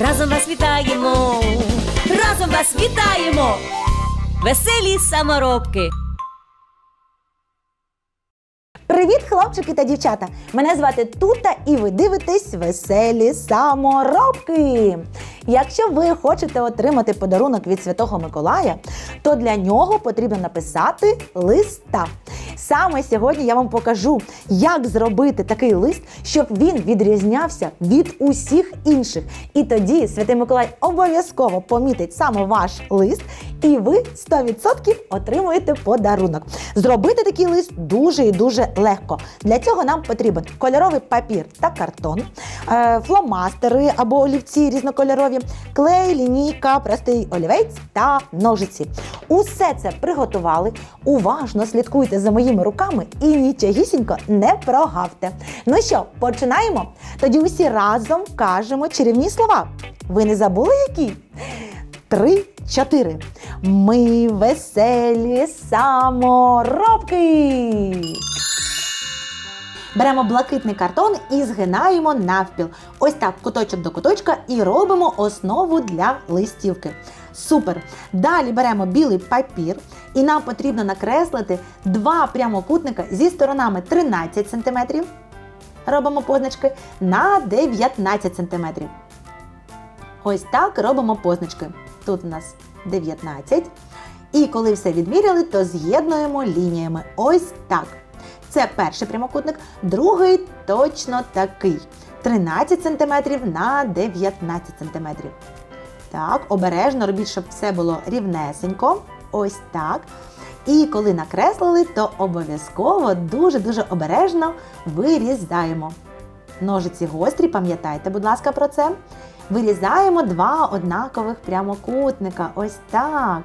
разом вас вітаємо, разом вас вітаємо, веселі саморобки. Привіт, хлопчики та дівчата! Мене звати Тута і ви дивитесь веселі саморобки. Якщо ви хочете отримати подарунок від Святого Миколая, то для нього потрібно написати листа. Саме сьогодні я вам покажу, як зробити такий лист, щоб він відрізнявся від усіх інших. І тоді Святий Миколай обов'язково помітить саме ваш лист, і ви 100% отримуєте подарунок. Зробити такий лист дуже і дуже легко. Для цього нам потрібен кольоровий папір та картон, е, фломастери або олівці різнокольорові, клей, лінійка, простий олівець та ножиці. Усе це приготували. Уважно слідкуйте за моїми руками і нічогісінько не прогавте. Ну що, починаємо? Тоді усі разом кажемо чарівні слова. Ви не забули які? Три, чотири. Ми веселі саморобки. Беремо блакитний картон і згинаємо навпіл. Ось так, куточок до куточка, і робимо основу для листівки. Супер! Далі беремо білий папір, і нам потрібно накреслити два прямокутника зі сторонами 13 см. Робимо позначки на 19 см. Ось так робимо позначки. Тут у нас 19. І коли все відміряли, то з'єднуємо лініями. Ось так. Це перший прямокутник, другий точно такий. 13 см на 19 см. Так, обережно робіть, щоб все було рівнесенько. Ось так. І коли накреслили, то обов'язково дуже-дуже обережно вирізаємо. Ножиці гострі, пам'ятайте, будь ласка, про це. Вирізаємо два однакових прямокутника. Ось так.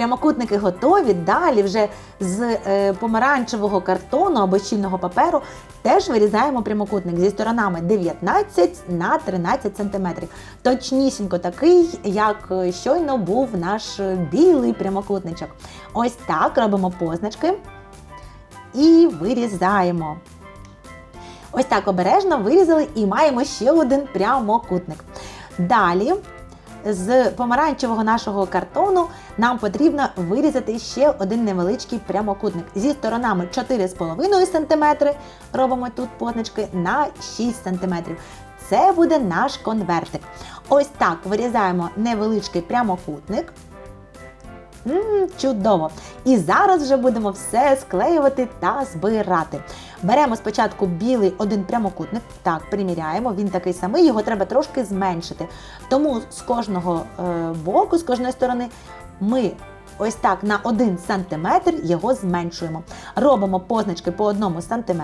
Прямокутники готові. Далі вже з е, помаранчевого картону або щільного паперу теж вирізаємо прямокутник зі сторонами 19 на 13 см. Точнісінько такий, як е, щойно був наш білий прямокутничок. Ось так робимо позначки і вирізаємо. Ось так обережно вирізали і маємо ще один прямокутник. Далі з помаранчевого нашого картону нам потрібно вирізати ще один невеличкий прямокутник зі сторонами 4,5 см. Робимо тут позначки на 6 см. Це буде наш конвертик. Ось так вирізаємо невеличкий прямокутник. М, чудово! І зараз вже будемо все склеювати та збирати. Беремо спочатку білий один прямокутник, так, приміряємо, він такий самий, його треба трошки зменшити. Тому з кожного е, боку, з кожної сторони, ми ось так на 1 см його зменшуємо. Робимо позначки по 1 см.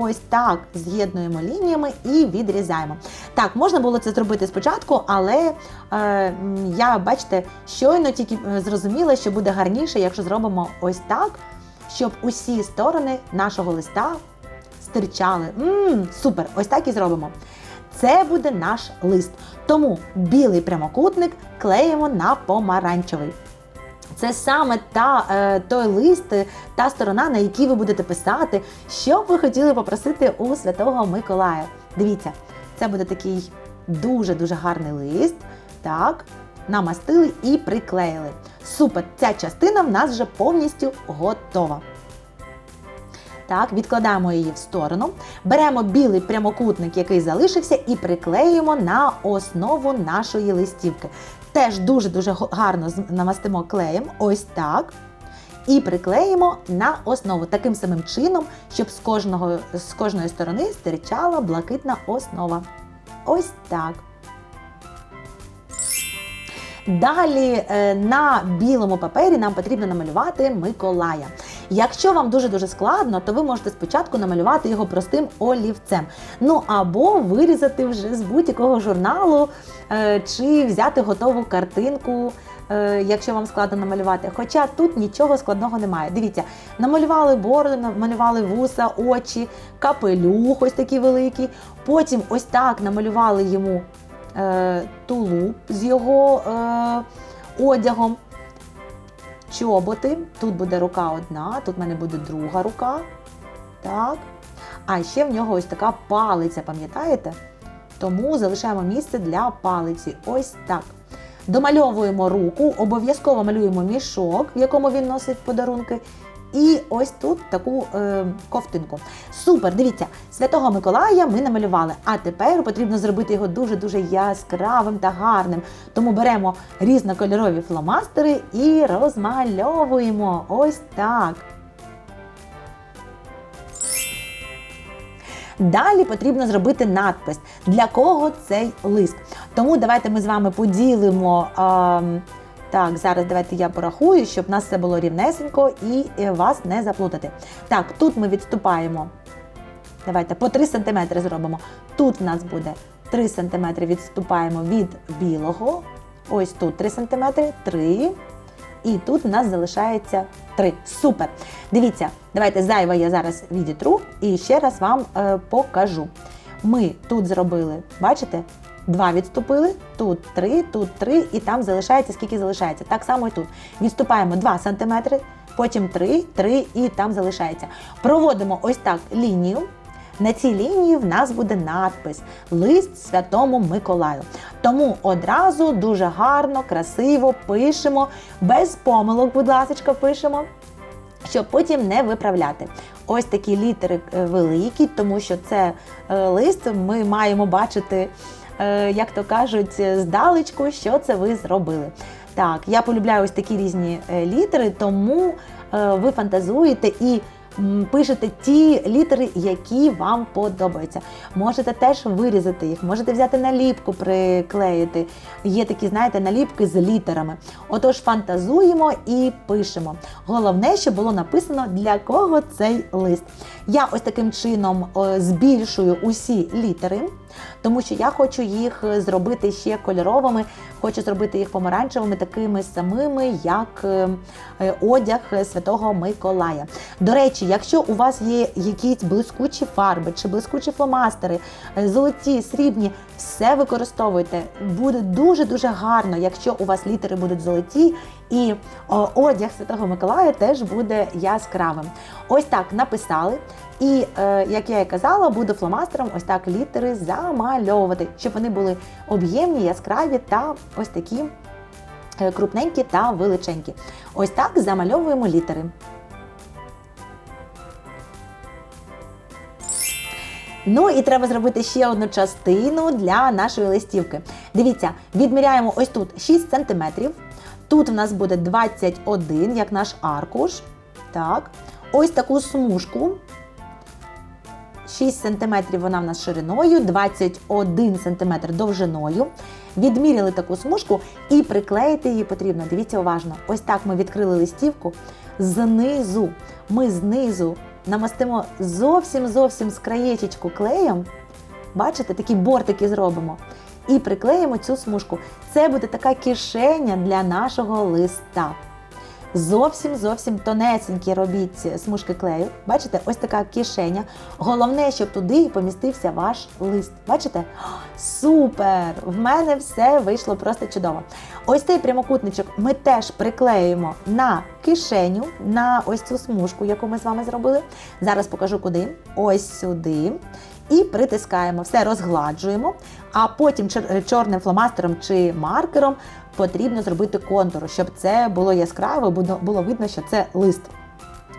Ось так з'єднуємо лініями і відрізаємо. Так, можна було це зробити спочатку, але е, я, бачите, щойно тільки е, зрозуміла, що буде гарніше, якщо зробимо ось так, щоб усі сторони нашого листа стирчали. Мм, супер! Ось так і зробимо. Це буде наш лист. Тому білий прямокутник клеїмо на помаранчевий. Це саме та, е, той лист, е, та сторона, на якій ви будете писати, що б ви хотіли попросити у Святого Миколая. Дивіться, це буде такий дуже-дуже гарний лист. Так, намастили і приклеїли. Супер! Ця частина в нас вже повністю готова. Так, відкладаємо її в сторону. Беремо білий прямокутник, який залишився, і приклеїмо на основу нашої листівки. Теж дуже-дуже гарно намастимо клеєм, ось так. І приклеїмо на основу таким самим чином, щоб з, кожного, з кожної сторони стирчала блакитна основа. Ось так. Далі е, на білому папері нам потрібно намалювати Миколая. Якщо вам дуже-дуже складно, то ви можете спочатку намалювати його простим олівцем. Ну або вирізати вже з будь-якого журналу е, чи взяти готову картинку. е, Якщо вам складно намалювати, хоча тут нічого складного немає. Дивіться, намалювали бороду, намалювали вуса, очі, капелюх, ось такий великий. Потім ось так намалювали йому е, тулуб з його е, одягом. Чоботи. Тут буде рука одна, тут в мене буде друга рука. Так. А ще в нього ось така палиця, пам'ятаєте? Тому залишаємо місце для палиці. Ось так. Домальовуємо руку, обов'язково малюємо мішок, в якому він носить подарунки. І ось тут таку е, ковтинку. Супер, дивіться, Святого Миколая ми намалювали, а тепер потрібно зробити його дуже-дуже яскравим та гарним. Тому беремо різнокольорові фломастери і розмальовуємо. Ось так. Далі потрібно зробити надпис, для кого цей лист. Тому давайте ми з вами поділимо. ем, так, зараз давайте я порахую, щоб у нас все було рівнесенько і е, вас не заплутати. Так, тут ми відступаємо. Давайте по 3 см зробимо. Тут в нас буде 3 см відступаємо від білого. Ось тут 3 см, 3. І тут в нас залишається 3. Супер. Дивіться, давайте зайве я зараз відітру і ще раз вам е, покажу. Ми тут зробили, бачите? Два відступили, тут 3, тут 3, і там залишається, скільки залишається. Так само і тут. Відступаємо 2 см, потім 3, 3 і там залишається. Проводимо ось так лінію. На цій лінії в нас буде надпис Лист Святому Миколаю. Тому одразу дуже гарно, красиво пишемо, без помилок, будь ласка, пишемо, щоб потім не виправляти. Ось такі літери е, великі, тому що це е, лист ми маємо бачити, як то кажуть, здалечку, що це ви зробили. Так, я полюбляю ось такі різні е, літери, тому е, ви фантазуєте і пишете ті літери, які вам подобаються. Можете теж вирізати їх, можете взяти наліпку, приклеїти. Є такі, знаєте, наліпки з літерами. Отож, фантазуємо і пишемо. Головне, щоб було написано для кого цей лист. Я ось таким чином е, збільшую усі літери, тому що я хочу їх зробити ще кольоровими, хочу зробити їх помаранчевими, такими самими, як е, е, одяг Святого Миколая. До речі, якщо у вас є якісь блискучі фарби чи блискучі фломастери, е, золоті, срібні, все використовуйте. Буде дуже-дуже гарно, якщо у вас літери будуть золоті, і одяг Святого Миколая теж буде яскравим. Ось так написали. І, е, як я і казала, буду фломастером ось так літери замальовувати, щоб вони були об'ємні, яскраві та ось такі е, крупненькі та величенькі. Ось так замальовуємо літери. Ну і треба зробити ще одну частину для нашої листівки. Дивіться, відміряємо ось тут 6 см. Тут в нас буде 21, як наш аркуш. Так. Ось таку смужку. 6 см вона в нас шириною, 21 см довжиною. Відміряли таку смужку і приклеїти її потрібно. Дивіться уважно. Ось так ми відкрили листівку. Знизу ми знизу намастимо зовсім-зовсім з краєчечку клеєм. Бачите, такі бортики зробимо. І приклеїмо цю смужку. Це буде така кишеня для нашого листа. Зовсім зовсім тонесенькі робіть смужки клею. Бачите, ось така кишеня. Головне, щоб туди помістився ваш лист. Бачите? Супер! В мене все вийшло просто чудово. Ось цей прямокутничок ми теж приклеїмо на кишеню, на ось цю смужку, яку ми з вами зробили. Зараз покажу куди. Ось сюди. І притискаємо, все розгладжуємо, а потім чорним фломастером чи маркером потрібно зробити контур, щоб це було яскраво, було видно, що це лист.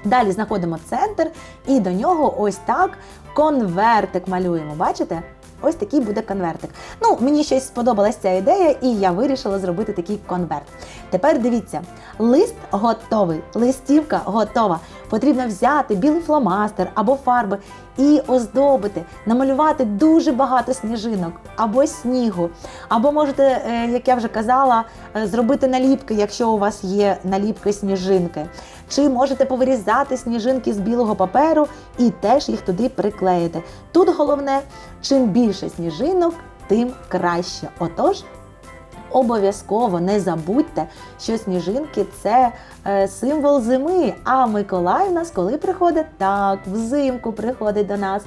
Далі знаходимо центр і до нього ось так конвертик малюємо. Бачите? Ось такий буде конвертик. Ну, мені щось сподобалася ця ідея, і я вирішила зробити такий конверт. Тепер дивіться, лист готовий, листівка готова. Потрібно взяти білий фломастер або фарби і оздобити, намалювати дуже багато сніжинок або снігу. Або можете, е, як я вже казала, е, зробити наліпки, якщо у вас є наліпки сніжинки. чи можете повирізати сніжинки з білого паперу і теж їх туди приклеїти. Тут головне, чим більше сніжинок, тим краще. Отож, Обов'язково не забудьте, що сніжинки це е, символ зими. А Миколай у нас коли приходить? Так, взимку приходить до нас.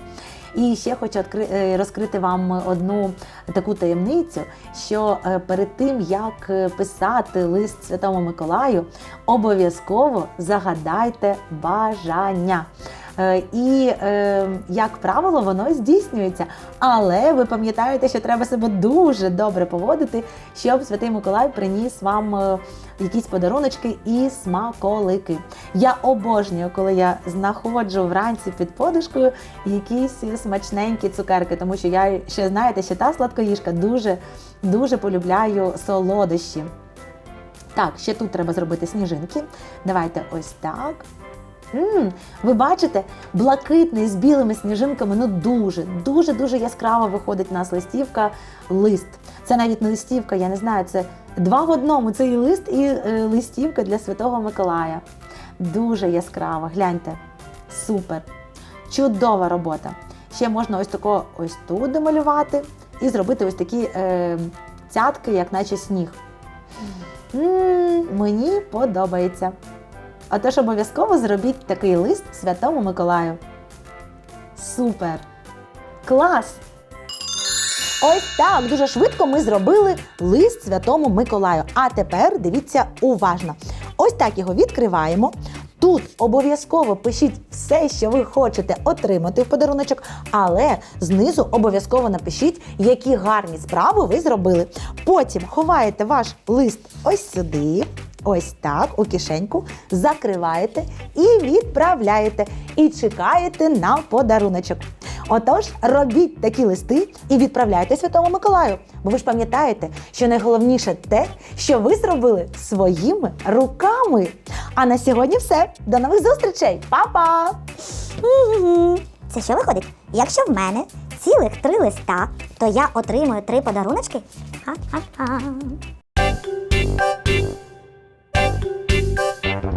І ще хочу е, розкрити вам одну таку таємницю, що е, перед тим як писати лист Святому Миколаю, обов'язково загадайте бажання. Е, І, е, як правило, воно здійснюється. Але ви пам'ятаєте, що треба себе дуже добре поводити, щоб Святий Миколай приніс вам е, якісь подаруночки і смаколики. Я обожнюю, коли я знаходжу вранці під подушкою якісь смачненькі цукерки, тому що я ще знаєте, що та сладкоїжка дуже дуже полюбляю солодощі. Так, ще тут треба зробити сніжинки. Давайте ось так. М ви бачите, блакитний з білими сніжинками ну дуже, дуже, дуже яскраво виходить у нас листівка, лист. Це навіть не листівка, я не знаю, це два в одному. Це і лист, і е, листівка для Святого Миколая. Дуже яскраво. Гляньте. Супер. Чудова робота. Ще можна ось тако ось тут домалювати і зробити ось такі е, цятки, як наче сніг. м мені подобається. Отож обов'язково зробіть такий лист Святому Миколаю. Супер! Клас! Ось так дуже швидко ми зробили лист Святому Миколаю. А тепер дивіться уважно. Ось так його відкриваємо. Тут обов'язково пишіть все, що ви хочете отримати в подаруночок, але знизу обов'язково напишіть, які гарні справи ви зробили. Потім ховаєте ваш лист ось сюди, ось так, у кишеньку, закриваєте і відправляєте. І чекаєте на подаруночок. Отож, робіть такі листи і відправляйте Святому Миколаю. Бо ви ж пам'ятаєте, що найголовніше те, що ви зробили своїми руками. А на сьогодні все. До нових зустрічей! Па-па! Це що виходить? Якщо в мене цілих три листа, то я отримую три подаруночки? Ха-ха-ха.